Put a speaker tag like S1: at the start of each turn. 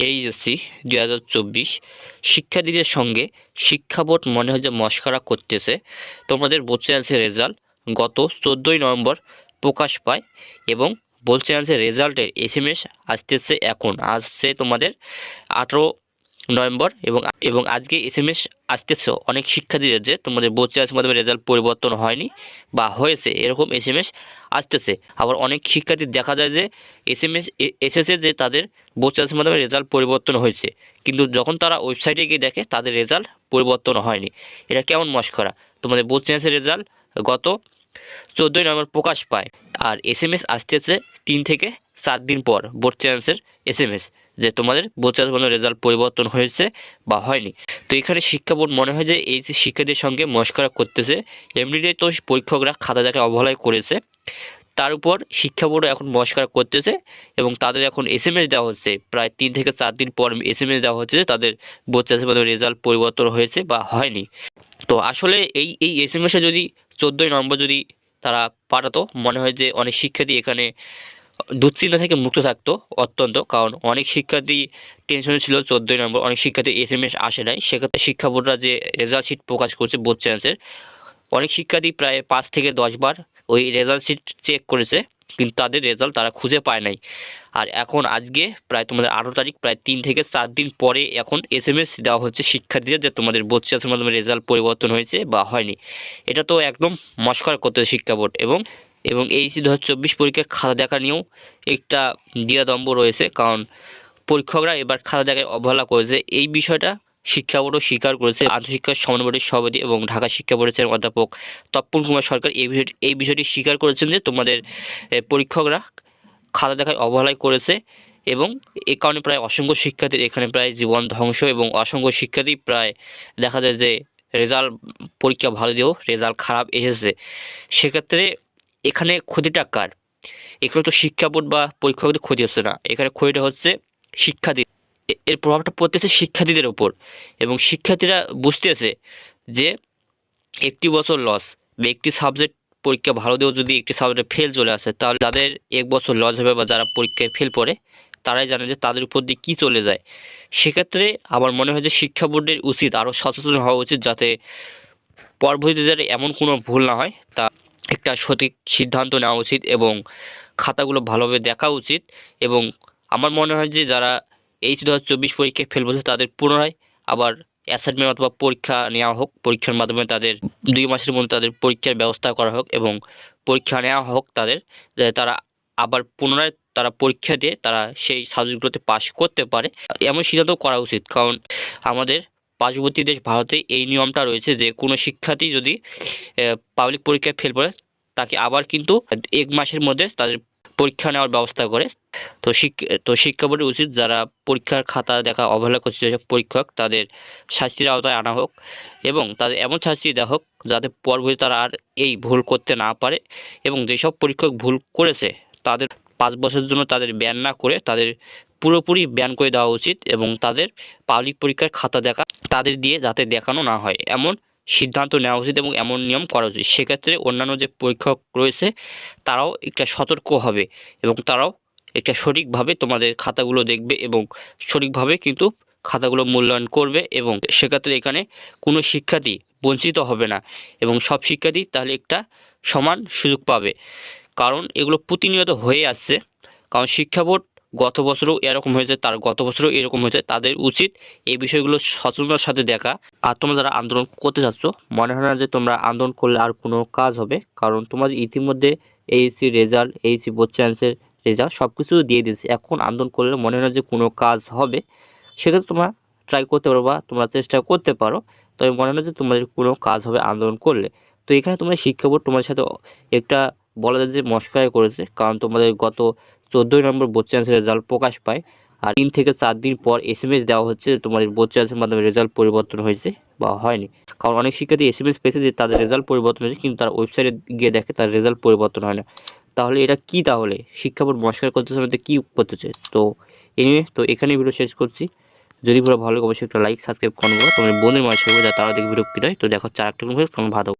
S1: HSC দু হাজার চব্বিশ শিক্ষার্থীদের সঙ্গে শিক্ষা বোর্ড মনে হয় যে মস্করা করতেছে। তোমাদের বলছে আছে রেজাল্ট গত চোদ্দোই নভেম্বর প্রকাশ পায় এবং বলছে আছে রেজাল্টের এস এম এস আসতেছে এখন। আসছে তোমাদের আঠেরো নভেম্বর এবং এবং আজকে এস এম এস আসতেছে। অনেক শিক্ষার্থীদের যে তোমাদের বলছে আছে মাধ্যমে রেজাল্ট পরিবর্তন হয়নি বা হয়েছে, এরকম এস এম এস আসতেছে। আবার অনেক শিক্ষার্থী দেখা যায় যে এস এম এস এসেছে যে তাদের বোর্ড বোচাসের মাধ্যমে রেজাল্ট পরিবর্তন হয়েছে। কিন্তু যখন তারা ওয়েবসাইটে গিয়ে দেখে, তাদের রেজাল্ট পরিবর্তন হয়নি। এটা কেমন মস্করা তোমাদের বোর্ড চ্যান্সের রেজাল্ট গত চোদ্দোই নভেম্বর প্রকাশ পায়। আর এস এম এস আসতেছে তিন থেকে চার দিন পর বোর্ড চ্যান্সের এস এম এস যে তোমাদের চ্যান্স মধ্যে রেজাল্ট পরিবর্তন হয়েছে বা হয়নি। তো এখানে শিক্ষা বোর্ড মনে হয় যে এই যে শিক্ষার্থীদের সঙ্গে মস্করা করতেছে এমনিতেই তো পরীক্ষকরা খাতা দেখে অবহেলায় করেছে। তার উপর শিক্ষা বোর্ড এখন মস্কার করতেছে এবং তাদের এখন এস এম এস দেওয়া হচ্ছে। প্রায় তিন থেকে চার দিন পর এস এম এস দেওয়া হচ্ছে যে তাদের মধ্যে রেজাল্ট পরিবর্তন হয়েছে বা হয়নি। তো আসলে এই এই এস এম এসে যদি চোদ্দোই নম্বর যদি তারা পাঠাতো, মনে হয় যে অনেক শিক্ষার্থী এখানে দুশ্চিন্তা থেকে মুক্ত থাকতো অত্যন্ত, কারণ অনেক শিক্ষার্থী টেনশনে ছিল, চোদ্দোই নম্বর অনেক শিক্ষার্থী এস এম এস আসে নাই। সেক্ষেত্রে শিক্ষা বোর্ডরা যে রেজাল্ট শিট প্রকাশ করছে বোর্ড চ্যান্সের অনেক শিক্ষার্থী প্রায় পাঁচ থেকে দশবার ওই রেজাল্ট শিট চেক করেছে, কিন্তু তাদের রেজাল্ট তারা খুঁজে পায় নাই। আর এখন আজকে প্রায় তোমাদের আঠেরো তারিখ, প্রায় তিন থেকে চার দিন পরে এখন এস এম এস দেওয়া হচ্ছে শিক্ষার্থীদের যে তোমাদের বোর্ডসের মাধ্যমে রেজাল্ট পরিবর্তন হয়েছে বা হয়নি। এটা তো একদম মস্কার করতে শিক্ষা বোর্ড এবং এবং এইচসি দু হাজার চব্বিশ পরীক্ষার খাতা দেখা নিয়েও একটা দ্বিধাদম্ব রয়েছে, কারণ পরীক্ষকরা এবার খাতা দেখায় অবহেলা করেছে। এই বিষয়টা শিক্ষা বোর্ডও স্বীকার করেছে। আন্তঃশিক্ষা সমন্বয় বোর্ডের সভাপতি এবং ঢাকা শিক্ষা বোর্ডের অধ্যাপক তপ্পন কুমার সরকার এই বিষয়টি এই বিষয়টি স্বীকার করেছেন যে তোমাদের পরীক্ষকরা খাতা দেখায় অবহেলায় করেছে এবং এ কারণে প্রায় অসংখ্য শিক্ষার্থীর এখানে প্রায় জীবন ধ্বংস এবং অসংখ্য শিক্ষার্থী প্রায় দেখা যায় যে রেজাল্ট, পরীক্ষা ভালো দিয়েও রেজাল্ট খারাপ এসেছে। সেক্ষেত্রে এখানে ক্ষতিটা কার? এখানে তো শিক্ষা বোর্ড বা পরীক্ষকদের ক্ষতি হচ্ছে না। এখানে ক্ষতিটা হচ্ছে শিক্ষার্থী এর প্রভাবটা পড়তেছে শিক্ষার্থীদের ওপর এবং শিক্ষার্থীরা বুঝতেছে যে একটি বছর লস একটি সাবজেক্ট পরীক্ষা ভালো দিয়েও যদি একটি সাবজেক্টে ফেল চলে আসে, তাহলে যাদের এক বছর লস হবে বা যারা পরীক্ষায় ফেল পড়ে, তারাই জানে যে তাদের উপর দিয়ে কী চলে যায়। সেক্ষেত্রে আমার মনে হয় যে শিক্ষা বোর্ডের উচিত আরও সচেতন হওয়া উচিত যাতে পরবর্তীতে যাতে এমন কোনো ভুল না হয়, তা একটা সঠিক সিদ্ধান্ত নেওয়া উচিত এবং খাতাগুলো ভালোভাবে দেখা উচিত এবং আমার মনে হয় যে যারা এইচ দু হাজার চব্বিশ পরীক্ষায় ফেল বলছে তাদের পুনরায় আবার অ্যাসাইনমেন্ট অথবা পরীক্ষা নেওয়া হোক, পরীক্ষার মাধ্যমে তাদের দুই মাসের মধ্যে তাদের পরীক্ষার ব্যবস্থা করা হোক এবং পরীক্ষা নেওয়া হোক তাদের তারা আবার পুনরায় তারা পরীক্ষা দিয়ে তারা সেই সাবজেক্টগুলোতে পাশ করতে পারে। এমন সিদ্ধান্ত করা উচিত, কারণ আমাদের পার্শ্ববর্তী দেশ ভারতে এই নিয়মটা রয়েছে যে কোনো শিক্ষার্থী যদি পাবলিক পরীক্ষায় ফেল পড়ে তাকে আবার কিন্তু এক মাসের মধ্যে তাদের পরীক্ষা নেওয়ার ব্যবস্থা করে। তো শিক, তো শিক্ষা বোর্ডের উচিত যারা পরীক্ষার খাতা দেখা অবহেলা করছে, যেসব পরীক্ষক, তাদের শাস্তির আওতায় আনা হোক এবং তাদের এমন শাস্তি দেওয়া হোক যাতে পরবর্তী তারা আর এই ভুল করতে না পারে এবং যেসব পরীক্ষক ভুল করেছে, তাদের পাঁচ বছরের জন্য তাদের ব্যান না করে তাদের পুরোপুরি ব্যান করে দেওয়া উচিত এবং তাদের পাবলিক পরীক্ষার খাতা দেখা তাদের দিয়ে যাতে দেখানো না হয়। এমন সিদ্ধান্ত নেওয়া উচিত এবং এমন নিয়ম করা উচিত। সেক্ষেত্রে অন্যান্য যে পরীক্ষক রয়েছে, তারাও একটা সতর্ক হবে এবং তারাও একটা সঠিকভাবে তোমাদের খাতাগুলো দেখবে এবং সঠিকভাবে কিন্তু খাতাগুলো মূল্যায়ন করবে এবং সেক্ষেত্রে এখানে কোনো শিক্ষার্থী বঞ্চিত হবে না এবং সব শিক্ষার্থী তাহলে একটা সমান সুযোগ পাবে। কারণ এগুলো প্রতিনিয়ত হয়ে আসছে। কারণ শিক্ষা বোর্ড গত বছরও এরকম হয়েছে, তার গত বছরও এরকম হয়েছে। তাদের উচিত এই বিষয়গুলো সচেতনতার সাথে দেখা। আর তোমরা যারা আন্দোলন করতে চাচ্ছ, মনে হয় না যে তোমরা আন্দোলন করলে আর কোনো কাজ হবে। কারণ তোমাদের ইতিমধ্যে এইচসি রেজাল্ট এইচসি বোর্ড চ্যান্সের রেজাল্ট সব কিছু দিয়ে দিয়েছে। এখন আন্দোলন করলে মনে হয় না যে কোনো কাজ হবে। সেক্ষেত্রে তোমরা ট্রাই করতে পারো বা তোমরা চেষ্টা করতে পারো। তবে মনে হয় না যে তোমাদের কোনো কাজ হবে আন্দোলন করলে। তো এখানে তোমাদের শিক্ষা বোর্ড তোমাদের সাথে একটা বলা যায় যে মস্কায় করেছে, কারণ তোমাদের গত চোদ্দোই নম্বর বোর্ড চ্যান্সের রেজাল্ট প্রকাশ পায়। আর তিন থেকে চার দিন পর এস এম এস দেওয়া হচ্ছে তোমাদের বোর্ড চ্যান্সের মাধ্যমে রেজাল্ট পরিবর্তন হয়েছে বা হয়নি। কারণ অনেক শিক্ষার্থী এস এম এস পেয়েছে যে তাদের রেজাল্ট পরিবর্তন হয়েছে, কিন্তু তার ওয়েবসাইটে গিয়ে দেখে তার রেজাল্ট পরিবর্তন হয় না। তাহলে এটা কি তাহলে? শিক্ষা বোর্ড মস্কার করতেছে মধ্যে কী করতেছে তো এনিওয়ে তো এখানেই ভিডিও শেষ করছি। যদি ভালো লাগে, অবশ্যই একটা লাইক সাবস্ক্রাইব করব তোমার বোনের মাসে যাতে তারা দেখে কী হয় তো দেখো চার একটা ভালো